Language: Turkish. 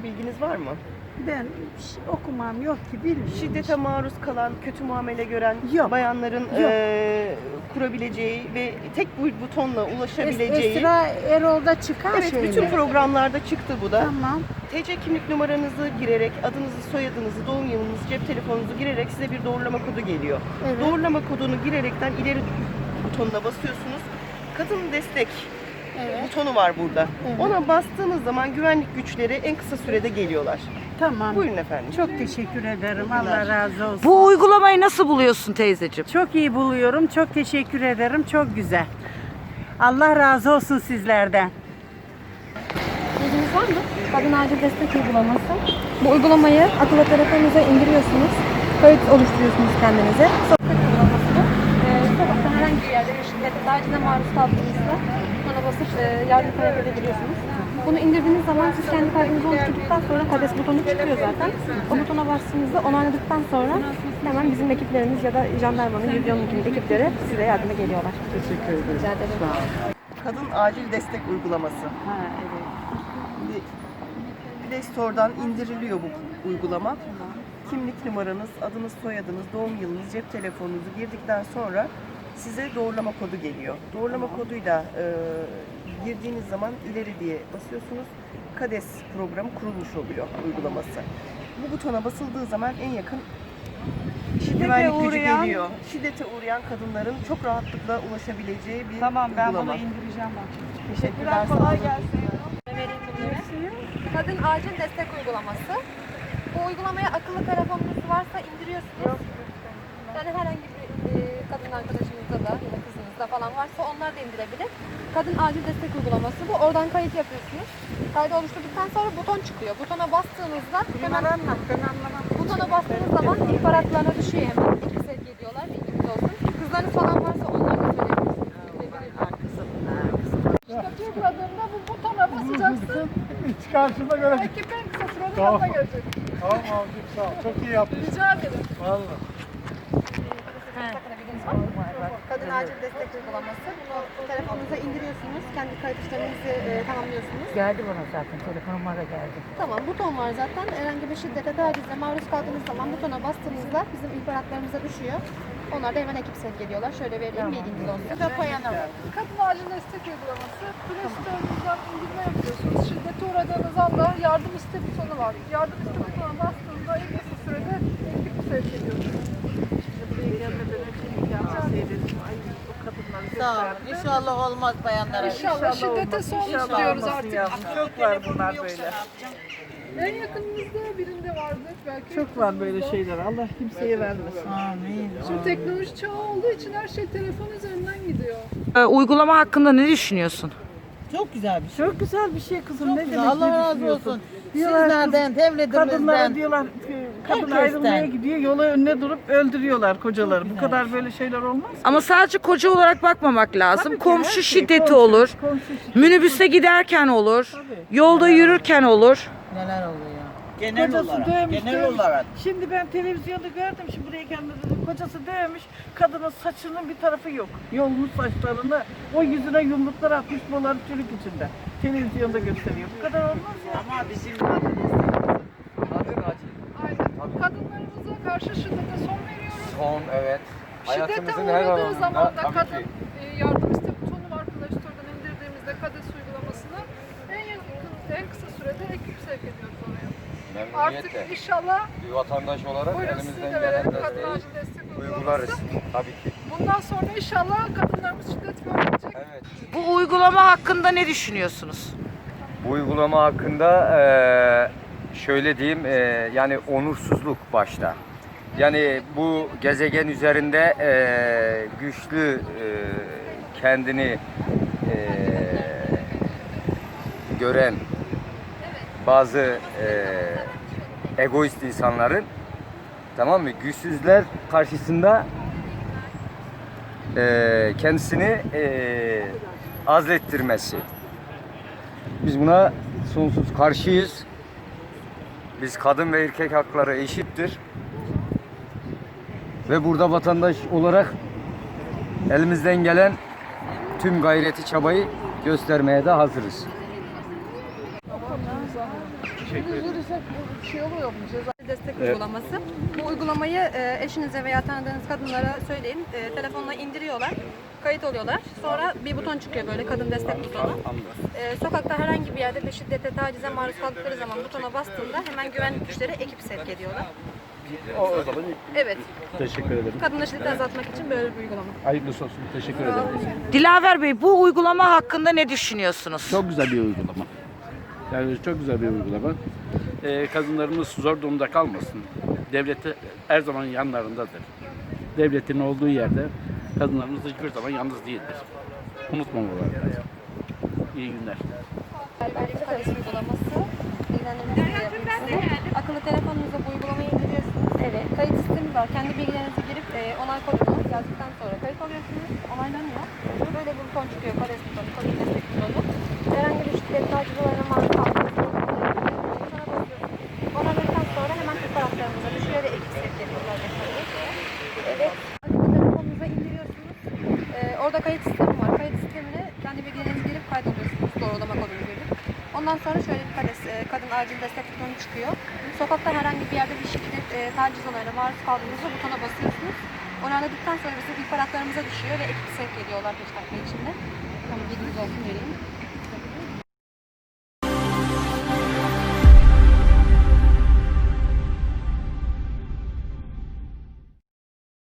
mı? Ben ş- okumam yok ki bilmiyorum. Şiddete maruz kalan, kötü muamele gören Yok. bayanların Yok. eee, kurabileceği ve tek bir butonla Es- ulaşabileceği. Esra Erol'da çıkar Evet, şöyle. bütün programlarda çıktı bu da. Tamam. TC kimlik numaranızı girerek, adınızı, soyadınızı, doğum yılınızı, cep telefonunuzu girerek size bir doğrulama kodu geliyor. Evet. Doğrulama kodunu girerekten ileri butonuna basıyorsunuz. Kadın destek Evet. butonu var burada. Evet. Ona bastığınız zaman güvenlik güçleri en kısa sürede geliyorlar. Tamam. Buyurun efendim. Çok teşekkür ederim. Allah razı olsun. Bu uygulamayı nasıl buluyorsun teyzeciğim? Çok iyi buluyorum. Çok teşekkür ederim. Çok güzel. Allah razı olsun sizlerden. Bilginiz var mı? Kadın Acil Destek Uygulaması. Bu uygulamayı akıllı telefonunuza indiriyorsunuz. Kayıt oluşturuyorsunuz kendinize. Destek uygulaması bu. Ee, sokakta herhangi bir yerde bir şiddete, tacize maruz kaldığınızda e, yardım talep edebiliyorsunuz. Bunu indirdiğiniz zaman siz kendi kaydınızı oluşturduktan sonra KADES butonu çıkıyor zaten. O butona bastığınızda onayladıktan sonra hemen bizim ekiplerimiz ya da jandarmanın, yüzyonun gibi ekipleri size yardıma geliyorlar. Teşekkür ederim. Rica ederim. Kadın acil destek uygulaması. Ha, evet. Şimdi Play Store'dan indiriliyor bu uygulama. Kimlik numaranız, adınız, soyadınız, doğum yılınız, cep telefonunuzu girdikten sonra size doğrulama kodu geliyor. Doğrulama koduyla e, girdiğiniz zaman ileri diye basıyorsunuz. KADES programı kurulmuş oluyor uygulaması. Bu butona basıldığı zaman en yakın gücü uğrayan- geliyor. Şiddete uğrayan kadınların çok rahatlıkla ulaşabileceği bir Tamam ben uygulama. bunu indireceğim bak. Teşekkürler. Kolay gelsin. vereyim bunları. Kadın Acil Destek Uygulaması. Bu uygulamaya akıllı telefonunuz varsa indiriyorsunuz. Yani herhangi bir kadın arkadaşınızda da ya da kızınızda falan varsa onlar da indirebilir. Kadın Acil Destek Uygulaması bu. Oradan kayıt yapıyorsunuz. Kaydı oluşturduktan sonra buton çıkıyor. Butona bastığınızda hemen butona bastığınız zaman ihbar hatlarına düşüyor hemen. İki sevk ediyorlar. Bilginiz olsun. Kızlarınız falan varsa onlar da söyleyebilirsiniz. İşte tıkladığında bu butona basacaksın. Karşıma göre Ekip en kısa sürede Tamam. yanına gelecek. Tamam abicim sağ ol. Çok iyi yaptın. Rica ederim. Valla. Kadın Acil Destek Uygulaması. Bunu telefonunuza indiriyorsunuz. Kendi kayıt işleminizi e, tamamlıyorsunuz. Geldi bana zaten. Telefonuma da geldi. Tamam buton var zaten. Herhangi bir şiddete, tacize maruz kaldığınız zaman butona bastığınızda bizim ihbaratlarımıza düşüyor. Onlar da hemen ekip sevk ediyorlar. Şöyle vereyim bilginiz olsun. Kadın acil destek uygulaması. Play indirme yapıyorsunuz. Şiddete uğradığınız anda yardım iste butonu var. Yardım iste butonuna bastığınızda en kısa sürede ekip sevk ediyorsunuz. Ol. İnşallah olmaz bayanlara. İnşallah şiddete son diyoruz artık. Çok var bunlar böyle. En yakınınızda birinde vardır belki. Çok var böyle şeyler. Allah kimseye vermesin. Amin. Şimdi teknoloji çağı olduğu için her şey telefon üzerinden gidiyor. Ee, uygulama hakkında ne düşünüyorsun? Çok güzel bir şey. Çok güzel bir şey kızım. ne güzel. demek Allah ne razı düşünüyorsun? olsun. Diyorlar Sizlerden, devletimizden. Kadınlara diyorlar ki, kadın Herkesten. ayrılmaya gidiyor yola önüne durup öldürüyorlar kocaları. Bu kadar böyle şeyler olmaz. Ama sadece koca olarak bakmamak lazım. Tabii ki komşu her şey, şiddeti komşu- olur. komşu şiddeti. Minibüste giderken olur. Tabii. Yolda yürürken olur. Neler oluyor? Genel kocası olarak. Dövmüş, genel olarak. Şimdi ben televizyonda gördüm. Şimdi buraya geldim dedim. Kocası dövmüş. Kadının saçının bir tarafı yok. Yolmuş saçlarını. O yüzüne yumruklar atmış. Boları çürük içinde. Televizyonda gösteriyor. Bu kadar olmaz ya. Ama bizim Aynen. Karşı şiddete son veriyoruz. Son evet. Şiddete Hayatımızın her uğradığı alanında zaman da tabii kadın ki. e, yardım iste butonu var Play indirdiğimizde KADES uygulamasını en yakın, en kısa sürede ekip sevk ediyoruz oraya. Artık inşallah Bir vatandaş olarak buyurun elimizden de gelen verelim kadın desteği acil destek uygularız. uygulaması. Tabii ki. Bundan sonra inşallah kadınlarımız şiddet görmeyecek. Evet. Bu uygulama hakkında ne düşünüyorsunuz? Bu uygulama hakkında eee, şöyle diyeyim eee, yani onursuzluk başta. Yani bu gezegen üzerinde eee, güçlü eee, kendini eee, gören bazı eee, egoist insanların tamam mı güçsüzler karşısında eee, kendisini eee azlettirmesi. Biz buna sonsuz karşıyız. Biz kadın ve erkek hakları eşittir. Ve burada vatandaş olarak elimizden gelen tüm gayreti çabayı göstermeye de hazırız. Teşekkür ederim. Uygulaması. Bu uygulamayı e, eşinize veya tanıdığınız kadınlara söyleyin. E, telefonla indiriyorlar. Kayıt oluyorlar. Sonra bir buton çıkıyor böyle kadın destek butonu. E, sokakta herhangi bir yerde bir şiddete, tacize maruz kaldıkları zaman butona bastığında hemen güvenlik güçleri ekip sevk ediyorlar. O zaman Evet. teşekkür ederim. Kadınla şiddeti azaltmak için böyle bir uygulama. Hayırlısı olsun. Teşekkür ederim. Dilaver Bey bu uygulama hakkında ne düşünüyorsunuz? Çok güzel bir uygulama. Yani çok güzel bir uygulama. Ee, kadınlarımız zor durumda kalmasın. Devleti her zaman yanlarındadır. Devletin olduğu yerde kadınlarımız hiçbir zaman yalnız değildir. Unutmamaları lazım. İyi günler. Berberlik uygulaması. Akıllı telefonunuza bu uygulamayı. Evet. Kayıt sistemi var. Kendi bilgilerinizi girip e, onay kodunu yazdıktan sonra kayıt alıyorsunuz. Onaylanıyor. Böyle bir buton çıkıyor. Kades butonu, kadın destek butonu. Herhangi bir şiddet taciz olayına maruz kaldığınız butona basıyorsunuz. Onayladıktan sonra hemen fotoğraflarınıza düşüyor ve ekip sevk ediyorlar. Evet. Telefonunuza indiriyorsunuz. Ee, orada kayıt sistemi var. Kayıt sistemine kendi bilgilerinizi girip kaydoluyorsunuz. Doğrulama kodunu girip. Ondan sonra şöyle bir kades, e, kadın acil destek butonu çıkıyor. Sokakta herhangi bir yerde bir şiddet, e, taciz olayına maruz kaldığınızda butona basıyorsunuz. Onayladıktan sonra bizim ihbaratlarımıza düşüyor ve ekip sevk ediyorlar 5 dakika içinde. Tamam bilginiz olsun vereyim.